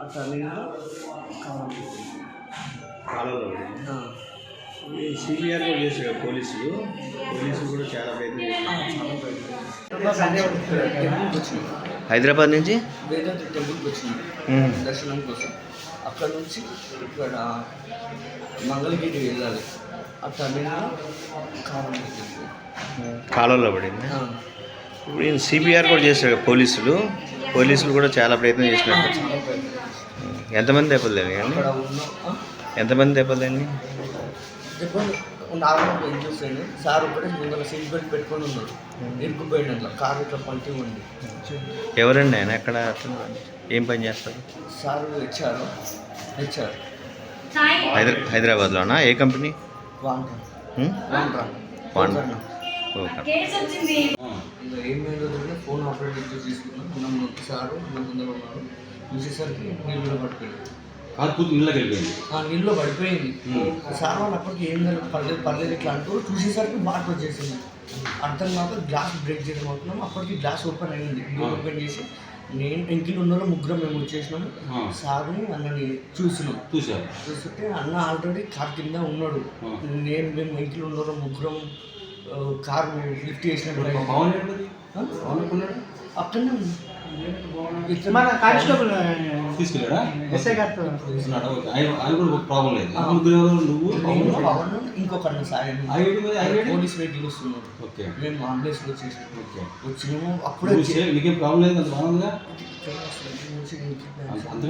ఆ. టర్నింగ్లో కాలంలో సిబిఆర్ కూడా చేశారు పోలీసులు. పోలీసులు కూడా చాలా ప్రయత్నం హైదరాబాద్ నుంచి? టెంపుల్కి వచ్చినాం. మ్మ్. దర్శనం కోసం. అక్కడ నుంచి ఇక్కడ మంగళగిరి వెళ్ళాలి. ఆ టర్నింగ్లో కారం కాలంలో పడింది. ఇప్పుడు సిబిఆర్ కూడా చేశారు పోలీసులు. పోలీసులు కూడా చాలా ప్రయత్నం చేసినట్టు. ఎంతమంది దెబ్బలు కానీ ఎంతమంది దెబ్బలు నార్మల్ అయినా సార్ ఒకటే ముందర సీట్ బెల్ట్ పెట్టుకొని ఉన్నాడు ఇరుక్కుపోయింది అట్లా కారు ఇట్లా పంటి ఉంది. ఎవరండి ఆయన? ఎక్కడ ఏం పని చేస్తారు? Sir HR HR. హైదరా హైదరాబాద్లోనా? ఏ కంపెనీ? వాండ్రా. హ్మ్? ఫోన్ ఆపరేట్ ఇచ్చి తీసుకున్నాం. నన్ను సారు ఉన్నారు. చూసేసరికి నీళ్ళు నీళ్ళకి వెళ్ళిపోయింది ఆ నీళ్ళు పడిపోయింది. సార్ వాళ్ళు అప్పటికి ఏం తెలియదు పర్లేదు పర్లేదు ఇట్లా అంటూ చూసేసరికి వాటర్ వచ్చేసింది. అర్థం కాక గ్లాస్ బ్రేక్ చేయడం అనుకున్నాం అప్పటికి గ్లాస్ ఓపెన్ అయింది. డోర్ ఓపెన్ చేసి నేను ఇంకిలో ఉన్న ముగ్గురం మేము వచ్చేసినాము. ఆ. సార్ని అన్నని చూసినాం. చూసారు చూస్తుంటే అన్న ఆల్రెడీ కార్ కింద ఉన్నాడు. నేను మేము ఇంట్లో ఉన్న ముగ్గురం కార్ లిఫ్ట్ చేసినప్పుడు మన కానిస్టేబుల్ తీసుకెళ్ళాడా? ఎస్ఐ గారితో. ప్రాబ్లం లేదు. నువ్వు? నేను పవన్ పవన్ ఇంకొక అన్న సాయం ఐఐటి మీద ఐఐటి పోలీస్ వెహికల్ ఓకే. మేము అంబులెన్స్లో చేసినాం ఓకే. వచ్చినాము. అప్పుడే నీకేం ప్రాబ్లం లేదు? అంత బాగుందిగా?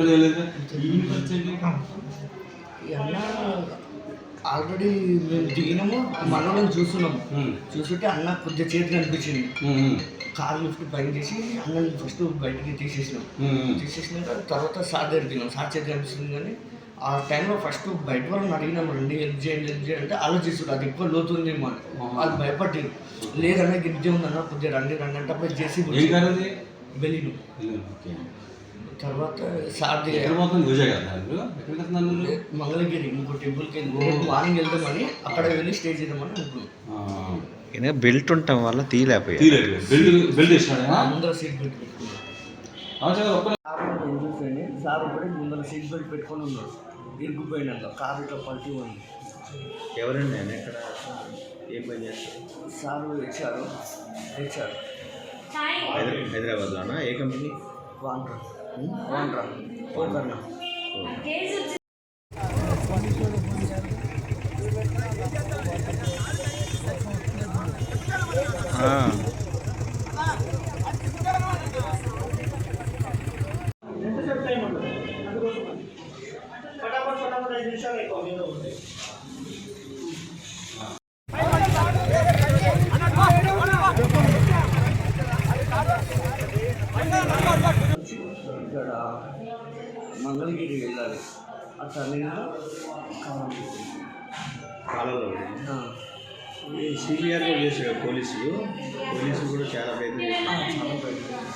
ఏం లేదు ఈ పరిస్థితి ఈ అన్న ఆల్రెడీ మేము దిగినాము మనోళ్ళని చూస్తున్నాము ఉమ్, చూస్తుంటే అన్న కొద్దిగా చేతి కనిపించింది. కార్ లిఫ్ట్ పైన చేసి అన్నని ఫస్ట్ బయటికి తీసేసినాం. తీసేసినాక తర్వాత సార్ దగ్గరికి వెళ్ళాం. సార్ చేతి కనిపిస్తుంది కానీ ఆ టైంలో ఫస్ట్ బయట వాళ్ళని అడిగినాం రండి హెల్ప్ చేయండి హెల్ప్ చేయండి అంటే ఆలోచిస్తారు అది ఎక్కువ లోతుందేమో అని. వాళ్ళు భయపడ్డారు. లేదన్నా గిరిజే ఉందన్న కొద్దిగా రండి రండి అంటే అప్పుడు చేసి వెళ్ళిను ఓకే. తర్వాత సార్ ఎక్కడ దగ్గర పోతుంది? విజయ్ గారు ఎక్కడికి వెళ్తున్నారు మీరు? మంగళగిరి ఇంకో టెంపుల్కి మార్నింగ్ వెళ్దామని అక్కడ వెళ్ళి స్టే చేద్దామని అనుకున్నాం. బెల్ట్ ఉండటం వల్ల వేసినాడా ముందర సీట్ బెల్ట్ పెట్టుకున్నాం అవసరం ఒక్క సార్ ఒకటే ముందర సీట్ బెల్ట్ పెట్టుకొని ఉన్నాడు. ఇరుక్కుపోయినాక కారు ఇట్లా పల్టీ ఉంది. ఎవరండి ఆయన? ఎక్కడ? ఏం పని చేస్తారు? Sir HR. హెచ్ఆర్. హైదరాబాద్లోనా? ఏ కంపెనీ? వాండ్రా. వాండ్రా. ఓకర్ణ ఆ. ఇక్కడ మంగళగిరి వెళ్ళాలి. ఆ టర్నింగ్లో కాలంలో సిబిఆర్ కూడా చేశారు పోలీసులు. పోలీసులు కూడా చాలా ప్రయత్నం చేశారు.